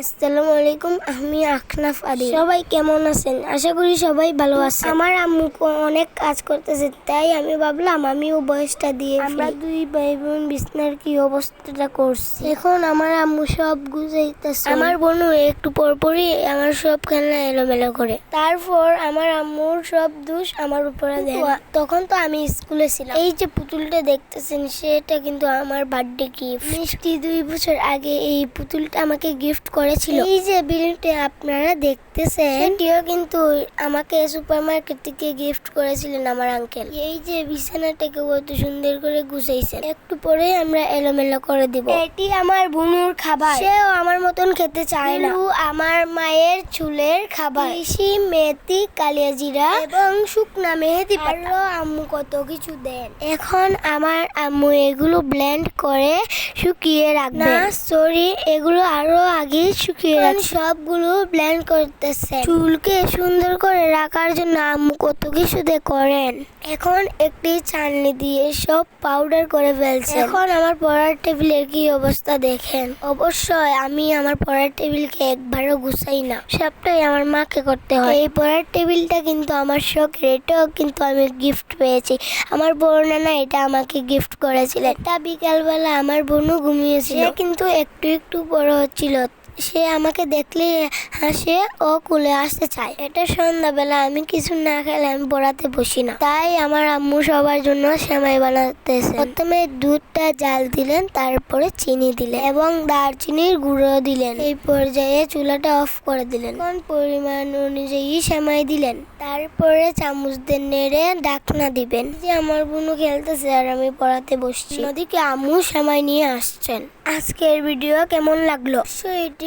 আসসালামু আলাইকুম আমি আখনাফ আদি সবাই কেমন আছেন? আশা করি সবাই ভালো আছে আমার আম্মু অনেক কাজ করতেছে তাই আমি ভাবলাম আমিও বয়সটা দিয়ে আমরা দুই ভাই বোন বিছনার কি অবস্থাটা করছি? এখন আমার আম্মু সব গুজাইতেছে আমার বোনও একটু পর পরই আমার সব খেলনা এলোমেলো করে। তারপর আমার আম্মুর সব দোষ আমার উপরে দেয়। তখন তো আমি স্কুলে ছিলাম। এই যে পুতুলটা দেখতেছেন সেটা কিন্তু আমার বার্থডে গিফট মিষ্টি দুই বছর আগে এই পুতুলটা আমাকে গিফট করেছিল। এই যে বিলটা আপনারা দেখতেছেন, সেটিও কিন্তু আমাকে সুপার মার্কেট থেকে গিফট করেছিলেন আমার আঙ্কেল। এই যে বিছানাটাকে কত সুন্দর করে গুছাইছেন। একটু পরে আমরা এলোমেলো করে দিব। এটি আমার বুনুর খাবার। সেও আমার মতন খেতে চায় না। আমার মায়ের চুলের খাবার। বেশি মেথি, কালিয়া জিরা এবং শুকনা মেহেদি পাতা। আম্মু কত কিছু দেন। এখন আমার আম্মু এগুলো ব্লেন্ড করে শুকিয়ে রাখবে না সরি এগুলো আরও আগে শুকিয়ে রাখবে সবগুলো ব্লেন্ড করতেছে। চুলকে সুন্দর করে রাখার জন্য আম্মু কত কিছু করেন। এখন একটি চালনি দিয়ে সব পাউডার করে ফেলছে এখন আমার পড়ার টেবিলের কি অবস্থা দেখেন? অবশ্যই আমি আমার পড়ার টেবিলকে একবারও গুছাই না। সবটাই আমার মাকে করতে হয়। এই পড়ার টেবিলটা কিন্তু আমার শখের এটাও কিন্তু আমি গিফট পেয়েছি। আমার বোন না এটা আমাকে গিফট করেছিল। এটা বিকালবেলা আমার বোনও ঘুমিয়েছিল। কিন্তু একটু একটু বড় হচ্ছিল। সে আমাকে দেখলে হাসে ও কুলে আসতে চায়। এটা সন্ধ্যাবেলা আমি কিছু না খেলে আমি পড়াতে বসি না। তাই আমার আম্মু সবার জন্য সেমাই বানাতেছে। প্রথমে দুধটা জাল দিলেন, তারপরে চিনি দিলেন এবং দারচিনির গুঁড়ো দিলেন। এই পর্যায়ে চুলাটা অফ করে দিলেন। কোন পরিমাণ অনুযায়ী সেমাই দিলেন, তারপরে চামচ দিয়ে নেড়ে ডাকনা দিবেন। যে আমার বোনও খেলতেছে আর আমি পড়াতে বসছি। ওদিকে আম্মু সেমাই নিয়ে আসছেন। আজকের ভিডিও কেমন লাগল? সো এটি